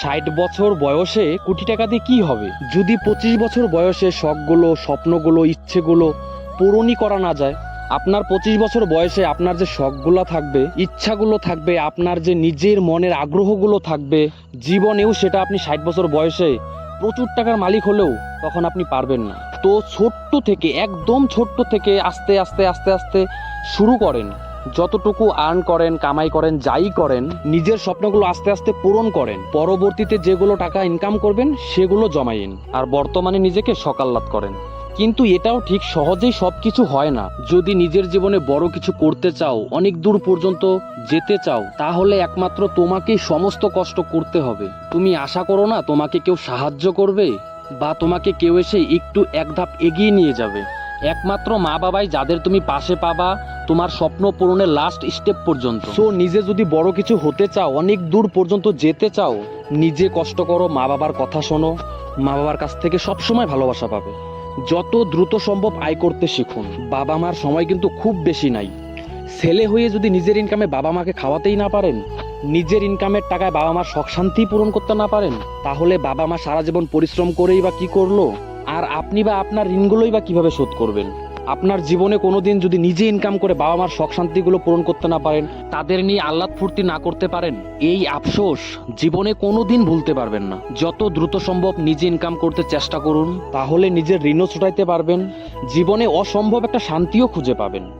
ষাট বছর বয়সে কোটি টাকা দিয়ে কি হবে? যদি পঁচিশ বছর বয়সে শখগুলো, স্বপ্নগুলো, ইচ্ছেগুলো পূরণই করা না যায়, আপনার পঁচিশ বছর বয়সে আপনার যে শখগুলো থাকবে, ইচ্ছাগুলো থাকবে, আপনার যে নিজের মনের আগ্রহগুলো থাকবে, জীবনেও সেটা আপনি ষাট বছর বয়সে প্রচুর টাকার মালিক হলেও তখন আপনি পারবেন না। তো ছোট্ট থেকে, একদম ছোট্ট থেকে আস্তে আস্তে আস্তে আস্তে শুরু করেন। যতটুকু আর্ন করেন, কামাই করেন, যাই করেন, নিজের স্বপ্নগুলো আস্তে আস্তে পূরণ করেন। পরবর্তীতে যেগুলো টাকা ইনকাম করবেন, সেগুলো জমাইন আর বর্তমানে নিজেকে সকাল্লাত করেন। কিন্তু এটাও ঠিক সহজেই সব কিছু হয় না। যদি নিজের জীবনে বড় কিছু করতে চাও, অনেক দূর পর্যন্ত যেতে চাও, তাহলে একমাত্র তোমাকেই সমস্ত কষ্ট করতে হবে। তুমি আশা করো না তোমাকে কেউ সাহায্য করবে? বা তোমাকে কেউ এসে একটু এক ধাপ এগিয়ে নিয়ে যাবে? একমাত্র মা বাবাই যাদের তুমি পাশে পাবা, তোমার স্বপ্ন পূরণের লাস্ট স্টেপ পর্যন্ত। সো নিজে যদি বড় কিছু হতে চাও, অনেক দূর পর্যন্ত যেতে চাও, নিজে কষ্ট করো, মা বাবার কথা শোনো। মা বাবার কাছ থেকে সবসময় ভালোবাসা পাবে। যত দ্রুত সম্ভব আয় করতে শিখুন। বাবা মার সময় কিন্তু খুব বেশি নাই। ছেলে হয়ে যদি নিজের ইনকামে বাবা মাকে খাওয়াতেই না পারেন, নিজের ইনকামের টাকায় বাবা মার শখ শান্তি পূরণ করতে না পারেন, তাহলে বাবা মা সারা জীবন পরিশ্রম করেই বা কি করল? আর আপনি বা আপনার ঋণগুলোই বা কীভাবে শোধ করবেন? আপনার জীবনে কোনো দিন যদি নিজে ইনকাম করে বাবা মার শখ শান্তিগুলো পূরণ করতে না পারেন, তাদের নিয়ে আহ্লাদ ফুর্তি না করতে পারেন, এই আফসোস জীবনে কোনো দিন ভুলতে পারবেন না। যত দ্রুত সম্ভব নিজে ইনকাম করতে চেষ্টা করুন, তাহলে নিজের ঋণও ছুটাইতে পারবেন, জীবনে অসম্ভব একটা শান্তিও খুঁজে পাবেন।